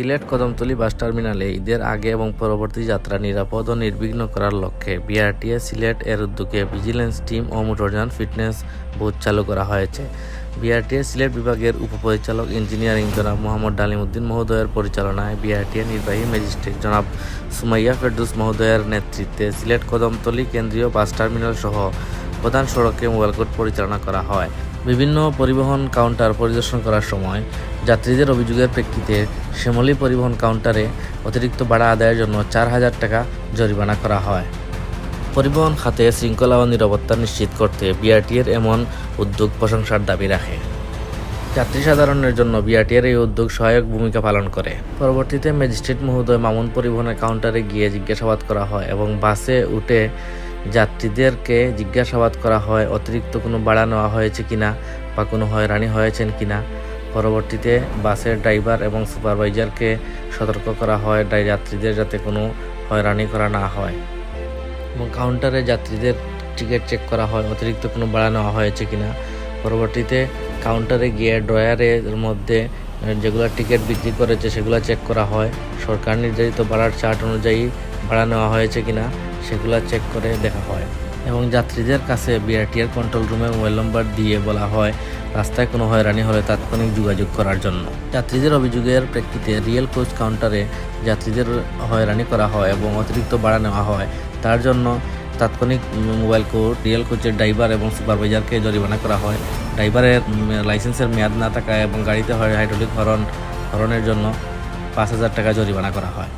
সিলেট কদমতলী বাস টার্মিনালে ঈদের আগে এবং পরবর্তী যাত্রা নিরাপদ ও নির্বিঘ্ন করার লক্ষ্যে বিআরটিএ সিলেট এর উদ্যোগে ভিজিলেন্স টিম ও মোটরযান ফিটনেস বুথ চালু করা হয়েছে। বিআরটিএ সিলেট বিভাগের উপপরিচালক ইঞ্জিনিয়ারিং জনাব মোহাম্মদ ডালিমুদ্দিন মহোদয়ের পরিচালনায় বিআরটিএ নির্বাহী ম্যাজিস্ট্রেট জনাব সুমাইয়া ফেরদুস মহোদয়ের নেতৃত্বে সিলেট কদমতলী কেন্দ্রীয় বাস টার্মিনাল সহ প্রধান সড়কে মোবাইল কোর্ট পরিচালনা করা হয়। বিভিন্ন পরিবহন কাউন্টার পরিদর্শন করার সময় যাত্রীদের অভিযোগের প্রেক্ষিতে শ্যামলী পরিবহন কাউন্টারে অতিরিক্ত ভাড়া আদায়ের জন্য চার হাজার টাকা জরিমানা করা হয়। পরিবহন খাতে শৃঙ্খলা ও নিরাপত্তা নিশ্চিত করতে বিআরটিএর এমন উদ্যোগ প্রশংসার দাবি রাখে। যাত্রী সাধারণের জন্য বিআরটিএর এই উদ্যোগ সহায়ক ভূমিকা পালন করে। পরবর্তীতে ম্যাজিস্ট্রেট মহোদয় মামুন পরিবহনের কাউন্টারে গিয়ে জিজ্ঞাসাবাদ করা হয় এবং বাসে উঠে যাত্রীদেরকে জিজ্ঞাসাবাদ করা হয়, অতিরিক্ত কোনো ভাড়া নেওয়া হয়েছে কিনা বা কোনো হয়রানি হয়েছেন কিনা? পরবর্তীতে বাসের ড্রাইভার এবং সুপারভাইজারকে সতর্ক করা হয় যাত্রীদের যাতে কোনো হয়রানি করা না হয়। এবং কাউন্টারে যাত্রীদের টিকিট চেক করা হয়, অতিরিক্ত কোনো ভাড়া নেওয়া হয়েছে কিনা? পরবর্তীতে কাউন্টারে গিয়ে ড্রয়ারের মধ্যে যেগুলো টিকিট বিক্রি করেছে সেগুলো চেক করা হয়। সরকার নির্ধারিত ভাড়ার চার্ট অনুযায়ী ভাড়া নেওয়া হয়েছে কিনা সেগুলো চেক করে দেখা হয়। এবং যাত্রীদের কাছে বিআরটিআর কন্ট্রোল রুমে মোবাইল নম্বর দিয়ে বলা হয়, রাস্তায় কোনো হয়রানি হলে তাৎক্ষণিক যোগাযোগ করার জন্য। যাত্রীদের অভিযোগের প্রেক্ষিতে রিয়েল কোচ কাউন্টারে যাত্রীদের হয়রানি করা হয় এবং অতিরিক্ত ভাড়া নেওয়া হয়। তার জন্য তাৎক্ষণিক মোবাইল কোড রিয়েল কোচের ড্রাইভার এবং সুপারভাইজারকে জরিমানা করা হয়। ড্রাইভারের লাইসেন্সের মেয়াদ না থাকা এবং গাড়িতে হয় হাইড্রোলিক হরন, হরনের জন্য পাঁচ হাজার টাকা জরিমানা করা হয়।